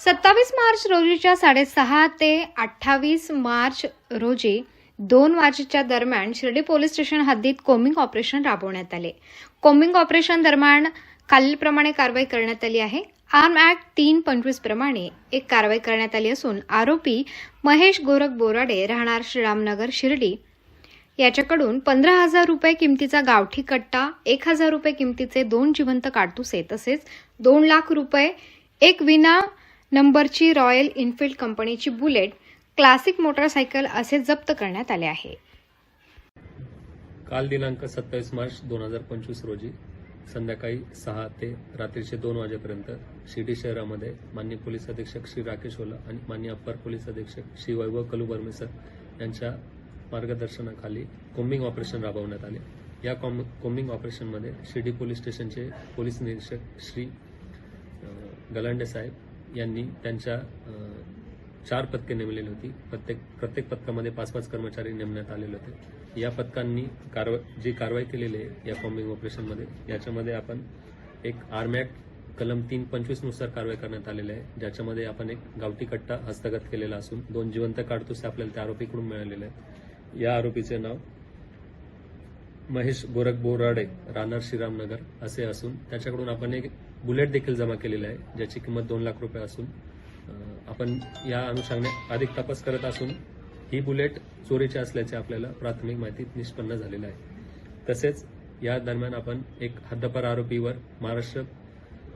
सत्तावीस मार्च रोजीच्या साडेसहा ते अठ्ठावीस मार्च रोजी दोन वाजेच्या दरम्यान शिर्डी पोलीस स्टेशन हद्दीत कोमिंग ऑपरेशन राबवण्यात आले. कोमिंग ऑपरेशन दरम्यान खालीलप्रमाणे कारवाई करण्यात आली आहे. आर्म ऍक्ट तीन पंचवीस प्रमाणे एक कारवाई करण्यात आली असून आरोपी महेश गोरख बोराडे राहणार श्रीरामनगर शिर्डी. याच्याकडून पंधरा हजार रुपये किमतीचा गावठी कट्टा एक हजार रुपये किमतीचे दोन जिवंत काडतुसे तसेच दोन लाख रुपये एक विना नंबरची रॉयल इनफिल्ड कंपनीची बुलेट क्लासिक मोटरसायकल असे जप्त करण्यात आले आहे. काल दिनांक सत्तावीस मार्च दोन हजार पंचवीस रोजी संध्याकाळी सहा ते रात्रीचे दोन वाजेपर्यंत शिर्डी शहरामध्ये मान्य पोलीस अधीक्षक श्री राकेश ओला आणि मान्य अप्पर पोलीस अधीक्षक श्री वैभव कलू बर्मेसर यांच्या मार्गदर्शनाखाली कोम्बिंग ऑपरेशन राबवण्यात आले. या कॉम कोम्बिंग ऑपरेशनमध्ये शिर्डी पोलीस स्टेशनचे पोलीस निरीक्षक श्री गलांडे साहेब यांनी त्यांच्या चार पदके नेमलेली होती. प्रत्येक प्रत्येक पथकामध्ये पाच पाच कर्मचारी नेमण्यात आलेले होते. या पथकांनी कारवा जी कारवाई केलेली आहे या कॉम्बिंग ऑपरेशनमध्ये याच्यामध्ये आपण एक आर्मॅट कलम तीन पंचवीसनुसार कारवाई करण्यात आलेली आहे. ज्याच्यामध्ये आपण एक गावठी कट्टा हस्तगत केलेला असून दोन जिवंत काडतुसे आपल्याला त्या आरोपीकडून मिळालेले आहेत. या आरोपीचे नाव महेश गोरख बोराडे राहणार श्रीरामनगर असे असून त्याच्याकडून आपण एक बुलेट देखील जमा केलेली आहे ज्याची किंमत दोन लाख रुपये असून आपण या अनुषंगाने अधिक तपास करत असून ही बुलेट चोरीची असल्याचे आपल्याला प्राथमिक माहिती निष्पन्न झालेलं आहे. तसेच या दरम्यान आपण एक हद्दपार आरोपीवर महाराष्ट्र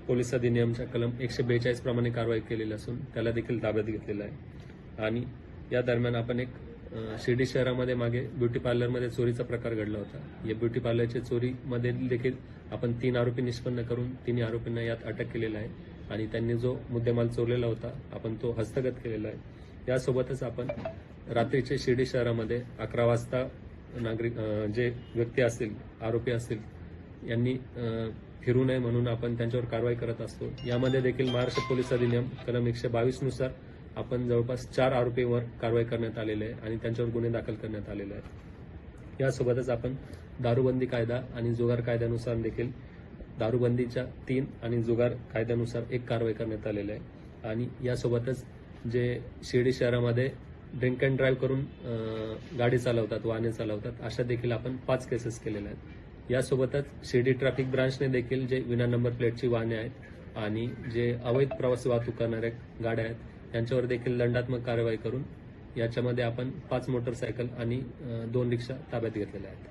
पोलीस अधिनियमच्या कलम एकशे बेचाळीस प्रमाणे कारवाई केलेली असून त्याला देखील ताब्यात घेतलेला आहे. आणि या दरम्यान आपण एक शिर्डी शहरामध्ये मागे ब्युटी पार्लरमध्ये चोरीचा प्रकार घडला होता. या ब्युटी पार्लरच्या चोरीमध्ये देखील आपण तीन आरोपी निष्पन्न करून तिन्ही आरोपींना यात अटक केलेला आहे आणि त्यांनी जो मुद्देमाल चोरलेला होता आपण तो हस्तगत केलेला आहे. यासोबतच आपण रात्रीचे शिर्डी शहरामध्ये अकरा वाजता नागरिक जे व्यक्ती असतील आरोपी असतील यांनी फिरू नये म्हणून आपण त्यांच्यावर कारवाई करत असतो. यामध्ये देखील महाराष्ट्र पोलीस अधिनियम कलम एकशे बावीसनुसार आपण जवळपास चार आरोपींवर कारवाई करण्यात आलेली आहे आणि त्यांच्यावर गुन्हे दाखल करण्यात आलेले आहेत. यासोबतच आपण दारूबंदी कायदा आणि जुगार कायद्यानुसार देखील दारूबंदीच्या तीन आणि जुगार कायद्यानुसार एक कारवाई करण्यात आलेली आहे. आणि यासोबतच जे शिर्डी शहरामध्ये ड्रिंक अँड ड्राईव्ह करून गाडी चालवतात वाहने चालवतात अशा देखील आपण पाच केसेस केलेल्या आहेत. यासोबतच शिर्डी ट्रॅफिक ब्रांचने देखील जे विना नंबर प्लेटची वाहने आहेत आणि जे अवैध प्रवासी वाहतूक करणाऱ्या गाड्या आहेत यांच्यावर देखील दंडात्मक कारवाई करून याच्यामध्ये आपण पाच मोटरसायकल आणि दोन रिक्षा ताब्यात घेतलेल्या आहेत.